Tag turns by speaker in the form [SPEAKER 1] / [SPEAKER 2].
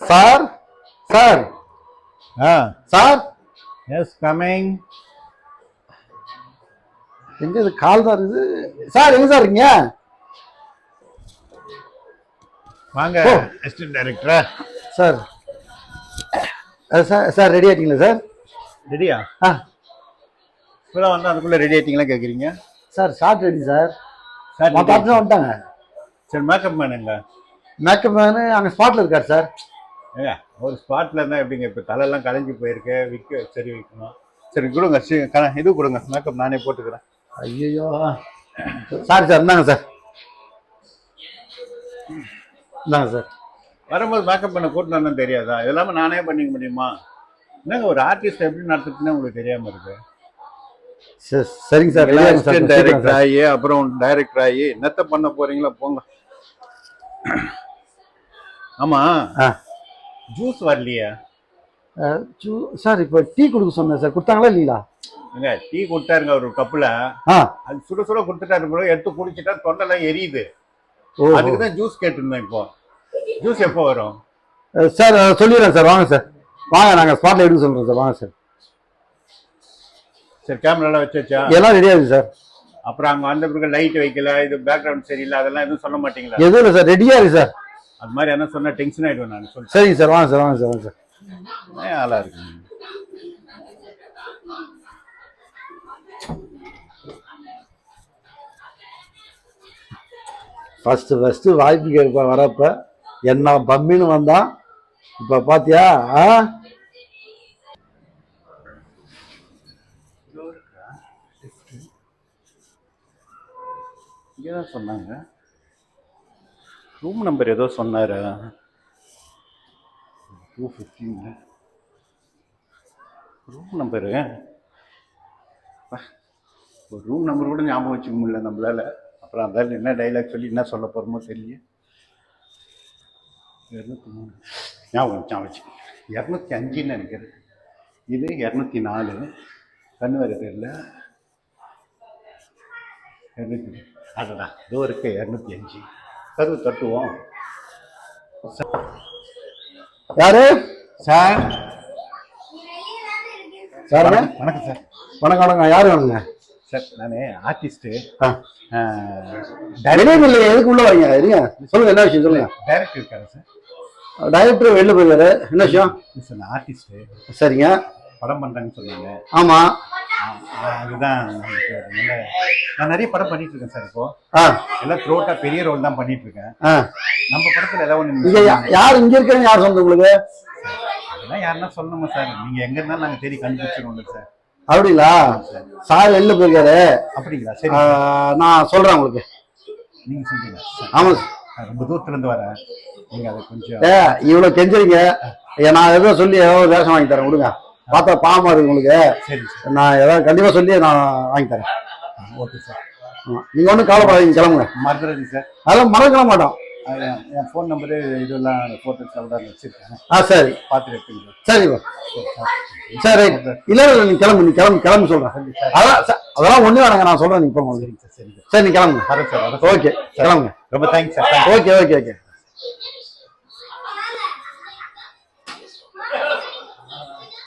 [SPEAKER 1] Sir sir.
[SPEAKER 2] ஆ.
[SPEAKER 1] Sir.
[SPEAKER 2] Yes coming
[SPEAKER 1] எங்க இது கால் தான் இருக்குது? சார் எங்க சார் இருக்கீங்க?
[SPEAKER 2] வாங்க
[SPEAKER 1] ஓ.
[SPEAKER 2] அசிஸ்டன்ட் டைரக்டரா
[SPEAKER 1] சார். அஹ், சார் சார் ரெடி ஆயிட்டீங்களா சார்?
[SPEAKER 2] ரெடியா
[SPEAKER 1] ஆ?
[SPEAKER 2] இப்போதான் வந்து அதுக்குள்ளே ரெடி ஆயிட்டீங்களா கேட்குறீங்க?
[SPEAKER 1] Sir shot ready sir.
[SPEAKER 2] Sir
[SPEAKER 1] மற்ற ஆப்ஷன் வந்துட்டாங்க.
[SPEAKER 2] சரி மேக்கப் மேனுங்க
[SPEAKER 1] மேக்கப் மேனு அங்கே ஸ்பாட்டில் இருக்கார் சார்.
[SPEAKER 2] ஏங்க ஒரு ஸ்பாட்டில் இருந்தால் எப்படிங்க? இப்போ தலையெல்லாம் கலைஞ்சு போயிருக்கு விற்க சரி வைக்கணும். சரி கொடுங்க சி- க- இது கொடுங்க மேக்கப் நானே போட்டுக்கிறேன்.
[SPEAKER 1] ஐயோ சாரி சார் இந்தாங்க சார். இந்தாங்க சார்.
[SPEAKER 2] வரும்போது மேக்கப் பண்ண கூட்டணும் தெரியாதா? இதெல்லாமே நானே பண்ணிக்க முடியுமா? என்னங்க ஒரு ஆர்டிஸ்ட் எப்படி நடத்துறதுன்னு உங்களுக்கு தெரியாம இருக்கு?
[SPEAKER 1] சரி சரிங்க சார். சார்.
[SPEAKER 2] Director
[SPEAKER 1] sir.
[SPEAKER 2] ஆகி அப்புறம் டைரக்டர் ஆகி என்னத்த பண்ண போறீங்களோ போங்க. ஆமா.
[SPEAKER 1] ஆ.
[SPEAKER 2] ஜூஸ் வரலையா?
[SPEAKER 1] ஜூ- சார் இப்போ டீ கொடுக்க சொன்னேன் சார். கொடுத்தாங்களா இல்லைங்களா?
[SPEAKER 2] ஏங்க டீ கொடுத்தாருங்க ஒரு கப்புல. அது சுட சுட கொடுத்துட்டாரு bro. எடுத்து குடிச்சிட்டா தொண்டெல்லாம் எரியுது. அதுக்கு தான் ஜூஸ் கேட்டிருந்தேன் இப்போ. ஜூஸ் எப்போ வரும்?
[SPEAKER 1] சார் சொல்லிடுறேன் சார். வாங்க சார். வாங்க நாங்கள் ஸ்பாட்டில் எடுக்க சொல்கிறோம் சார். வாங்க சார்.
[SPEAKER 2] சரி கேமராலாம் வச்சாச்சா?
[SPEAKER 1] எல்லாம் ரெடி ஆகுது சார்.
[SPEAKER 2] அப்புறம் அங்க வந்த பிறகு லைட் வைக்கல இது பேக்ரவுண்ட் சரியில்லை அதெல்லாம் எதுவும் சொல்ல மாட்டீங்களா?
[SPEAKER 1] எதுவும் இல்லை சார். ரெடியாக இருக்கு சார்.
[SPEAKER 2] அது மாதிரி என்ன சொன்னா டென்ஷன் ஆயிடுவேன் நான் சொல்லிட்டு
[SPEAKER 1] சரிங்க சார் வாங்க சார் வாங்க சார் வாங்க சார்.
[SPEAKER 2] ஆளா இருக்கு?
[SPEAKER 1] ஃபஸ்ட்டு ஃபஸ்ட்டு வாய்ப்பு கேட்ப வரப்ப என்ன பம்மின்னு வந்தான் இப்போ பாத்தியா? ஆ?
[SPEAKER 2] இங்கே தான் சொன்னாங்க. ரூம் நம்பர் ஏதோ சொன்னார்? டூ ஃபிஃப்டீன் ரூம் நம்பரு ஒரு ரூம் நம்பர் கூட ஞாபகம் வச்சுக்க முடியல நம்மளால. அப்புறம் அதால் என்ன டைலாக் சொல்லி என்ன சொல்ல போகிறோமோ தெரியல. இரநூத்தி மூணு. ஞாபகம் ஞாபகம் வச்சு. இரநூத்தி அஞ்சுன்னு நினைக்கிறேன். இது இரநூத்தி நாலு. கண்ணு வேறு தெரியல. இரநூத்தி அதுதான். இதோ இருக்கு இரநூத்தி அஞ்சு. கதவு தட்டுவோம்.
[SPEAKER 1] யாரு?
[SPEAKER 2] சார்.
[SPEAKER 1] சார்
[SPEAKER 2] வணக்கம் சார்.
[SPEAKER 1] வணக்கம் வணக்கம். யார் வேணுங்க
[SPEAKER 2] சார் நான் ஆர்டிஸ்ட்டு.
[SPEAKER 1] வெளியே இல்லைங்க எதுக்கு உள்ள வரீங்க? இருங்க. சொல்லுங்க என்ன விஷயம் சொல்லுங்க.
[SPEAKER 2] டைரக்டர் இருக்காரு சார்.
[SPEAKER 1] டைரக்டர் வெளில போயிருக்காரு. என்ன விஷயம்?
[SPEAKER 2] சார் நான் ஆர்டிஸ்ட்டு.
[SPEAKER 1] சரிங்க.
[SPEAKER 2] படம் பண்ணுறேன்னு சொன்னாங்க.
[SPEAKER 1] ஆமா.
[SPEAKER 2] ஆ, அதுதான். நான் நிறைய படம் பண்ணிட்டு இருக்கேன் சார் இப்போ. எல்லாம் த்ரோட்டா பெரிய ரோல் தான் பண்ணிட்டு இருக்கேன் நம்ம படத்துல ஏதாவது ஒன்று
[SPEAKER 1] யார் இங்க இருக்கேன்னு யார் சொந்த உங்களுக்கு?
[SPEAKER 2] அதெல்லாம் யாருன்னா சொல்லணுமா சார்? நீங்க எங்க இருந்தாலும் நாங்க தேடி கண்டுபிடிச்சிருவோம்ல சார்.
[SPEAKER 1] அப்படிங்களா? சார் வெளில போயிருக்காரு.
[SPEAKER 2] அப்படிங்களா? சரி
[SPEAKER 1] நான் சொல்றேன் உங்களுக்கு.
[SPEAKER 2] நீங்க சொல்றீங்க
[SPEAKER 1] ஆமா
[SPEAKER 2] ரொம்ப தூரத்துல இருந்து வரேன் நீங்க அதை கொஞ்சம்
[SPEAKER 1] இவ்வளவு கெஞ்சறீங்க. நான் ஏதோ சொல்லி ஏதோ வேஷம் வாங்கி தரேன் விடுங்க. பார்த்தா பாவமா இருக்கு உங்களுக்கு.
[SPEAKER 2] சரி சார்.
[SPEAKER 1] நான் ஏதாவது கண்டிப்பா சொல்லி நான் வாங்கி தரேன்.
[SPEAKER 2] Okay sir.
[SPEAKER 1] ஆமா. நீங்க ஒன்றும் கவலைப்படாதீங்க கிளம்புங்க.
[SPEAKER 2] மறந்துடுறது சார்.
[SPEAKER 1] அதெல்லாம் மறக்க மாட்டோம்.
[SPEAKER 2] என் ஃபோன் நம்பரு இதெல்லாம் ஃபோட்டோஸ் எல்லாம் வச்சிருக்கேன்.
[SPEAKER 1] ஆ சரி.
[SPEAKER 2] பார்த்துட்டு எடுத்துக்கிறேன்
[SPEAKER 1] சரி. சரி இல்ல இல்ல நீ கிளம்பு நீ கிளம்பு கிளம்பு சொல்றேன். அதான் அதெல்லாம் ஒண்ணு வேணாங்க நான் சொல்றேன் நீ போங்க.
[SPEAKER 2] சரிங்க சார் சரிங்க
[SPEAKER 1] சரி. நீ கிளம்புங்க. ஓகே கிளம்புங்க.
[SPEAKER 2] ரொம்ப thanks sir.
[SPEAKER 1] Okay okay okay.